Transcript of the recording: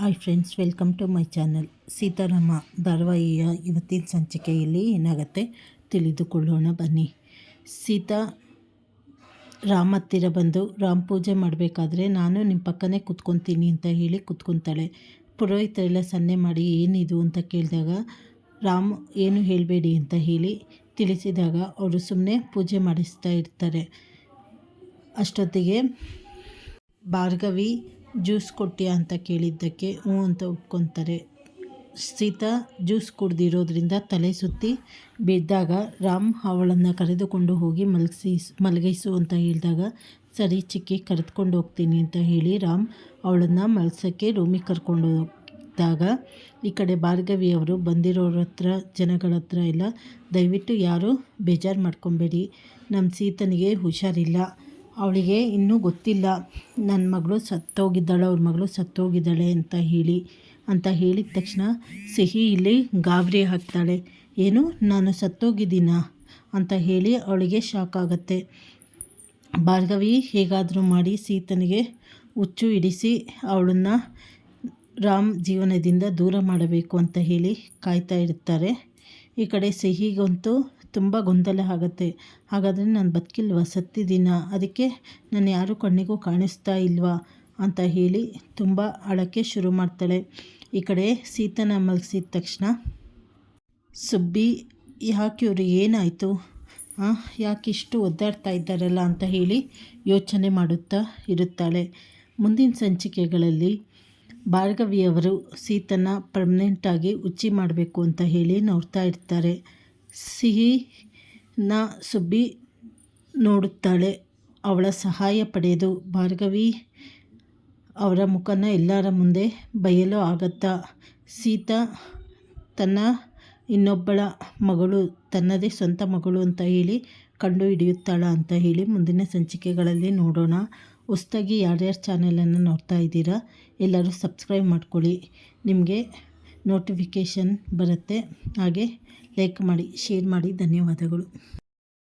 Hi friends, welcome to my channel. Sitarama ಧಾರಾವಾಹಿಯ ಇವತ್ತಿನ ಸಂಚಿಕೆಯಲ್ಲಿ ಏನಾಗುತ್ತೆ ತಿಳಿದುಕೊಳ್ಳೋಣ ಬನ್ನಿ. ಸೀತಾ ರಾಮ ಹತ್ತಿರ ಬಂದು, ರಾಮ್ ಪೂಜೆ ಮಾಡಬೇಕಾದ್ರೆ ನಾನು ನಿಮ್ಮ ಪಕ್ಕನೇ ಕುತ್ಕೊತೀನಿ ಅಂತ ಹೇಳಿ ಕುತ್ಕೊತಾಳೆ. ಪುರೋಹಿತರೆಲ್ಲ ಸನ್ನೆ ಮಾಡಿ, ಏನಿದು? ಅಂತ ಕೇಳಿದಾಗ, ರಾಮ್, ಏನು ಹೇಳಬೇಡಿ ಅಂತ ಹೇಳಿ ತಿಳಿಸಿದಾಗ, ಅವರು ಸುಮ್ಮನೆ ಪೂಜೆ ಮಾಡಿಸ್ತಾ ಇರ್ತಾರೆ. ಅಷ್ಟೊತ್ತಿಗೆ ಭಾರ್ಗವಿ ಜ್ಯೂಸ್ ಕೊಟ್ಟಿಯಾ ಅಂತ ಕೇಳಿದ್ದಕ್ಕೆ ಹ್ಞೂ ಅಂತ ಒಪ್ಕೊತಾರೆ. ಸೀತಾ ಜ್ಯೂಸ್ ಕುಡ್ದಿರೋದ್ರಿಂದ ತಲೆ ಸುತ್ತಿ ಬಿದ್ದಾಗ ರಾಮ್ ಅವಳನ್ನು ಕರೆದುಕೊಂಡು ಹೋಗಿ ಮಲಗಿಸಿ, ಮಲಗಿಸು ಅಂತ ಹೇಳಿದಾಗ, ಸರಿ ಚಿಕ್ಕಿ ಕರೆದುಕೊಂಡು ಹೋಗ್ತೀನಿ ಅಂತ ಹೇಳಿ ರಾಮ್ ಅವಳನ್ನು ಮಲಸೋಕ್ಕೆ ರೂಮಿಗೆ ಕರ್ಕೊಂಡು ಹೋಗಿದ್ದಾಗ ಈ ಕಡೆ ಭಾರ್ಗವಿಯವರು ಬಂದಿರೋರ ಹತ್ರ, ಜನಗಳ ಹತ್ರ ಎಲ್ಲ ದಯವಿಟ್ಟು ಯಾರೂ ಬೇಜಾರು ಮಾಡ್ಕೊಬೇಡಿ. ನಮ್ಮ ಸೀತನಿಗೆ ಹುಷಾರಿಲ್ಲ. ಅವಳಿಗೆ ಇನ್ನೂ ಗೊತ್ತಿಲ್ಲ ನನ್ನ ಮಗಳು ಸತ್ತೋಗಿದ್ದಾಳೆ, ಅವ್ರ ಮಗಳು ಸತ್ತೋಗಿದ್ದಾಳೆ ಅಂತ ಹೇಳಿ, ಅಂತ ಹೇಳಿದ ತಕ್ಷಣ ಸಿಹಿ ಇಲ್ಲಿ ಗಾಬರಿ ಹಾಕ್ತಾಳೆ, ಏನು, ನಾನು ಸತ್ತೋಗಿದ್ದೀನ? ಅಂತ ಹೇಳಿ ಅವಳಿಗೆ ಶಾಕ್ ಆಗುತ್ತೆ. ಭಾರ್ಗವಿ ಹೇಗಾದರೂ ಮಾಡಿ ಸೀತನಿಗೆ ಹುಚ್ಚು ಹಿಡಿಸಿ ಅವಳನ್ನು ರಾಮ್ ಜೀವನದಿಂದ ದೂರ ಮಾಡಬೇಕು ಅಂತ ಹೇಳಿ ಕಾಯ್ತಾ ಇರ್ತಾರೆ. ಈ ಕಡೆ ಸಿಹಿಗಂತೂ ತುಂಬ ಗೊಂದಲ ಆಗುತ್ತೆ. ಹಾಗಾದರೆ ನಾನು ಬದುಕಿಲ್ವಾ ಸತ್ತಿದ್ದೀನ ಅದಕ್ಕೆ ನಾನು ಯಾರು ಕಣ್ಣಿಗೂ ಕಾಣಿಸ್ತಾ ಇಲ್ವಾ? ಅಂತ ಹೇಳಿ ತುಂಬ ಅಳಕ್ಕೆ ಶುರು ಮಾಡ್ತಾಳೆ. ಈ ಕಡೆ ಸೀತನ ಮಲಗಿಸಿದ ತಕ್ಷಣ, ಸುಬ್ಬಿ, ಯಾಕೆ ಇವರು ಏನಾಯಿತು? ಯಾಕೆ ಇಷ್ಟು ಒದ್ದಾಡ್ತಾ ಇದ್ದಾರಲ್ಲ? ಅಂತ ಹೇಳಿ ಯೋಚನೆ ಮಾಡುತ್ತಾ ಇರುತ್ತಾಳೆ. ಮುಂದಿನ ಸಂಚಿಕೆಗಳಲ್ಲಿ ಭಾರ್ಗವಿಯವರು ಸೀತನ ಪರ್ಮನೆಂಟಾಗಿ ಉಚ್ಚಿ ಮಾಡಬೇಕು ಅಂತ ಹೇಳಿ ನೋಡ್ತಾ ಇರ್ತಾರೆ. ಸಿಹಿನ ಸುಬ್ಬಿ ನೋಡುತ್ತಾಳೆ. ಅವಳ ಸಹಾಯ ಪಡೆದು ಭಾರ್ಗವಿ ಅವರ ಮುಖನ ಎಲ್ಲರ ಮುಂದೆ ಬಯಲು ಆಗತ್ತಾ. ಸೀತಾ ತನ್ನ ಇನ್ನೊಬ್ಬಳ ಮಗಳು, ತನ್ನದೇ ಸ್ವಂತ ಮಗಳು ಅಂತ ಹೇಳಿ ಕಂಡು ಹಿಡಿಯುತ್ತಾಳ ಅಂತ ಹೇಳಿ ಮುಂದಿನ ಸಂಚಿಕೆಗಳಲ್ಲಿ ನೋಡೋಣ. ಹೊಸ್ದಾಗಿ ಯಾರ್ಯಾರು ಚಾನೆಲನ್ನು ನೋಡ್ತಾ ಇದ್ದೀರಾ ಎಲ್ಲರೂ ಸಬ್ಸ್ಕ್ರೈಬ್ ಮಾಡ್ಕೊಳ್ಳಿ. ನಿಮಗೆ ನೋಟಿಫಿಕೇಷನ್ ಬರುತ್ತೆ. ಹಾಗೆ ಲೈಕ್ ಮಾಡಿ ಶೇರ್ ಮಾಡಿ ಧನ್ಯವಾದಗಳು.